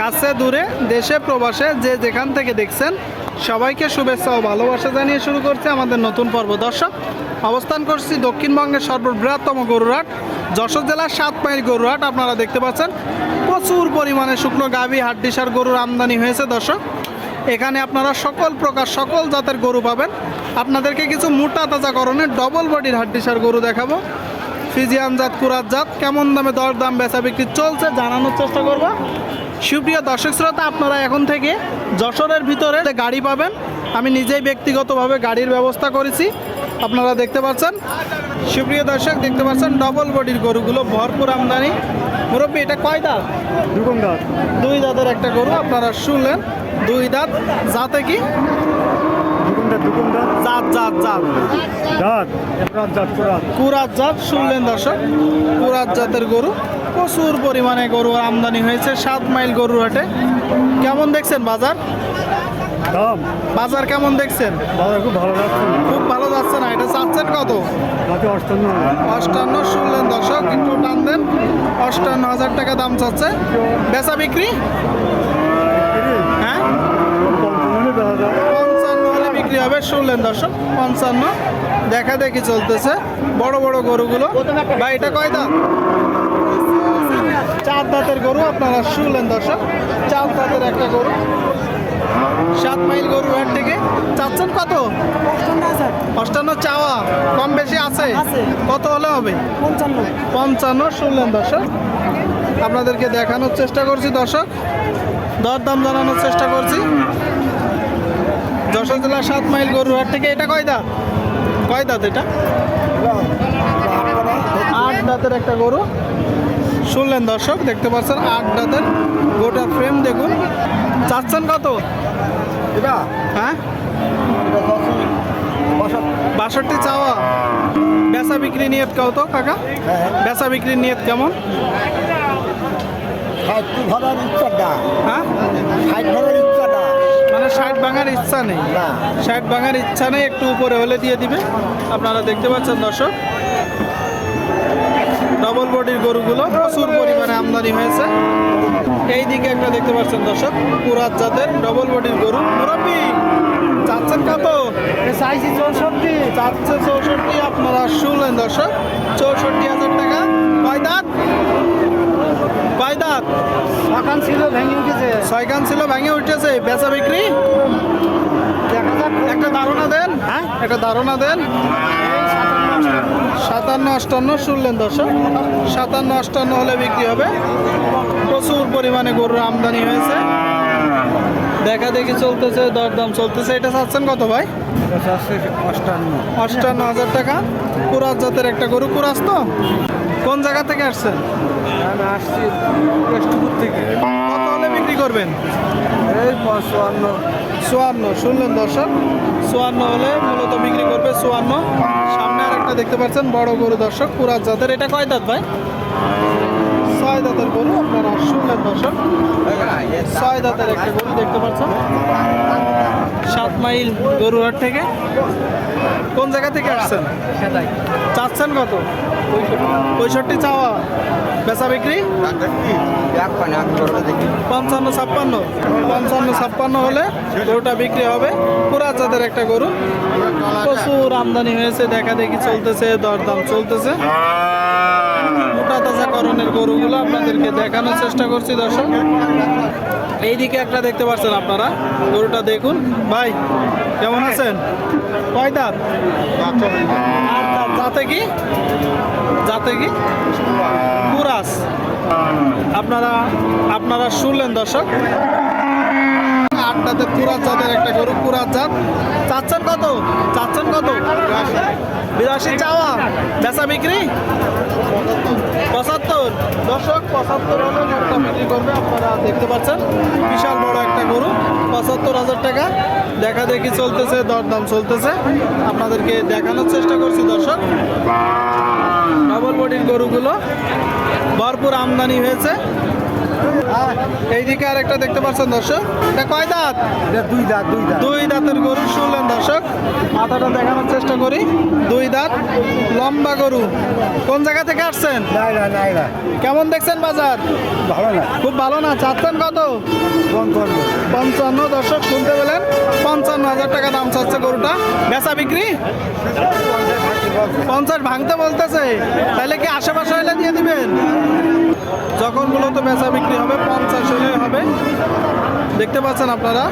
কাছে, দূরে, দেশে, প্রবাসে, যে যেখান থেকে দেখছেন, সবাইকে শুভেচ্ছা ও ভালোবাসা জানিয়ে শুরু করছে আমাদের নতুন পর্ব। দর্শক, অবস্থান করছি দক্ষিণবঙ্গের সর্ববৃহত্তম গরুরহাট, যশোর জেলার সাত মাইল গরুরহাট। আপনারা দেখতে পাচ্ছেন, প্রচুর পরিমাণে শুকনো গাভী, হাড্ডিসার গরুর আমদানি হয়েছে। দর্শক, এখানে আপনারা সকল প্রকার, সকল জাতের গরু পাবেন। আপনাদেরকে কিছু মোটা তাজা করণের ডবল বডির হাড্ডিসার গরু দেখাবো। ফিজিয়ান জাত, কুরাত জাত, কেমন দামে দর দাম বেচা বিক্রি চলছে জানানোর চেষ্টা করব। সুপ্রিয় দর্শক শ্রোতা আপনারা এখন থেকে যশোরের ভিতরে গাড়ি পাবেন। আমি নিজেই ব্যক্তিগতভাবে গাড়ির ব্যবস্থা করেছি। আপনারা দেখতে পাচ্ছেন সুপ্রিয় দর্শক দেখতে পাচ্ছেন ডবল বডির গরুগুলো ভরপুর আমদানি। মুরব্বী এটা কয় দাঁত? দুই দাঁতের একটা গরু আপনারা শুনলেন দুই দাঁত। যাতে কি? জাত জাত। কুরাত জাত শুনলেন দর্শক কুরাত জাতের গরু। প্রচুর পরিমাণে গরু আমদানি হয়েছে সাত মাইল গরু হাটে। কেমন দেখছেন বাজার? দাম? বাজার কেমন দেখছেন? বাজার খুব ভালো লাগছে খুব ভালো যাচ্ছে না এটা চাচ্ছেন কত? অষ্টান্ন। অষ্টান্ন শুনলেন দর্শক একটু টান দেন। অষ্টান্ন হাজার টাকা দাম চাচ্ছে। বেচা বিক্রি? হ্যাঁ? পঞ্চান্ন দেখা হলে বিক্রি হবে শুনলেন দর্শক পঞ্চান্ন। দেখা দেখি চলতেছে। বড় বড় গরুগুলো। বা এটা কয় দাঁত চার দাঁতের গরু আপনারা শুনলেন দর্শক চার দাঁতের একটা গরু। সাত মাইল গরু হাট থেকে। চাচ্ছেন কত? অষ্টান্ন চাওয়া কম বেশি আছে? কত হলে হবে? পঞ্চান্ন। পঞ্চান্ন শুনলেন দর্শক। আপনাদেরকে দেখানোর চেষ্টা করছি দর্শক। দরদাম জানানোর চেষ্টা করছি। যশোর জেলার সাত মাইল গরুহাট থেকে এটা কয় দাঁত? কয় দাঁত এটা? আট দাঁতের একটা গরু। শুনলেন দর্শক দেখতে পাচ্ছেন আট দাঁতের গোটার ফ্রেম দেখুন। চাচ্ছেন কত? এটা? হ্যাঁ? বাষট্টি চাওয়া। বেচা বিক্রি নিয়ত কত কাকা? বেচা বিক্রি নিয়ত কেমন? হ্যাঁ? মানে ষাট ভাঙার ইচ্ছা নেই। না। ষাট ভাঙার ইচ্ছা নেই একটু উপরে হলে দিয়ে দিবে। আপনারা দেখতে পাচ্ছেন দর্শক ডবল বডির গরুগুলো প্রচুর পরিমাণে আমদানি হয়েছে। এই দিকে একটা দেখতে পাচ্ছেন দর্শক পুরাত জাতের ডবল বডির গরু। মুরব্বি চাচ্ছেন কত? চাইছি চৌষট্টি। চাচ্ছে চৌষট্টি আপনারা শুনলেন দর্শক চৌষট্টি হাজার টাকা। কয় দাঁত কয় দাঁত ছিল ভেঙে উঠেছে। ছয়খান ছিল ভেঙে উঠেছে। বেচা বিক্রি? একটা ধারণা দেন। হ্যাঁ? একটা ধারণা দেন। সাতান্ন অষ্টান্ন শুনলেন দর্শক। সাতান্ন অষ্টান্ন হলে বিক্রি হবে। প্রচুর পরিমাণে গরুর আমদানি হয়েছে। দেখা দেখি চলতেছে দরদাম চলতেছে। এটা চাচ্ছেন কত ভাই? অষ্টান্ন। হাজার টাকা। কুরাজ জাতের একটা গরু কুরাজ তো? কোন জায়গা থেকে আসছেন? আমি আসছি থেকে। কত হলে বিক্রি করবেন? এই চুয়ান্ন চুয়ান্ন শুনলেন দর্শক। চুয়ান্ন হলে মূলত বিক্রি করবে চুয়ান্ন। সামনে দেখতে পাচ্ছেন বড় গরু দর্শক পুরাত জাতের। এটা কয় দাঁত ভাই? ছয় দাঁতের গরু আপনারা শুনলেন দর্শক। ছয় দাঁতের একটা গরু দেখতে পাচ্ছেন। সাত মাইল গরুহাট থেকে। কোন জায়গা থেকে আসছেন? চাচ্ছেন কত? পঁয়ষট্টি চাওয়া। বেচা বিক্রি? পঞ্চান্ন, ছাপ্পান্ন। পঞ্চান্ন, ছাপ্পান্ন হলে গরুটা বিক্রি হবে। পুরা জাতের একটা গরু। প্রচুর আমদানি হয়েছে, দেখা দেখি চলতেছে, দরদাম চলতেছে। মোটা তাজা করণের গরুগুলো আপনাদেরকে দেখানোর চেষ্টা করছি, দর্শক। এইদিকে একটা দেখতে পাচ্ছেন আপনারা, গরুটা দেখুন। ভাই, কেমন আছেন? কয় দাঁত? যাতে কি? যাতে কি? কুরাস। আপনারা আপনারা শুনলেন দর্শক? আটটাতে কুরাত জাতের একটা গরু কুরাত জাত। চাচ্ছেন কত? চাচ্ছেন কত? বিরাশি চাওয়া। বেচা বিক্রি? পঁচাত্তর। দর্শক, পঁচাত্তর হলে বিক্রি করবে, আপনারা দেখতে পাচ্ছেন। বিশাল বড় একটা গরু। পঁচাত্তর হাজার টাকা। দেখা দেখি চলতেছে দরদাম চলতেছে। আপনাদেরকে দেখানোর চেষ্টা করছি দর্শক। ডবল বডির গরুগুলো ভরপুর আমদানি হয়েছে। এইদিকে আরেকটা দেখতে পাচ্ছেন দর্শক। এটা কয় দাঁত? দুই দাঁত দুই দাঁত। দুই দাঁতের গরু শুনলেন দর্শক। মাথাটা দেখানোর চেষ্টা করি। দুই দাঁত লম্বা গরু। কোন জায়গা থেকে আসছেন? কেমন দেখছেন বাজার? ভালো না। খুব ভালো না? চাচ্ছেন কত? পঞ্চান্ন। পঞ্চান্ন দর্শক শুনতে পেলেন। পঞ্চান্ন হাজার টাকা দাম চাচ্ছে গরুটা। বেচা বিক্রি? পঞ্চাশ ভাঙতে বলতেছে। তাহলে কি আশেপাশে হলে দিয়ে দিবেন? যখন মূলত বেচা বিক্রি হবে পঞ্চাশ হলে হবে। দেখতে পাচ্ছেন আপনারা?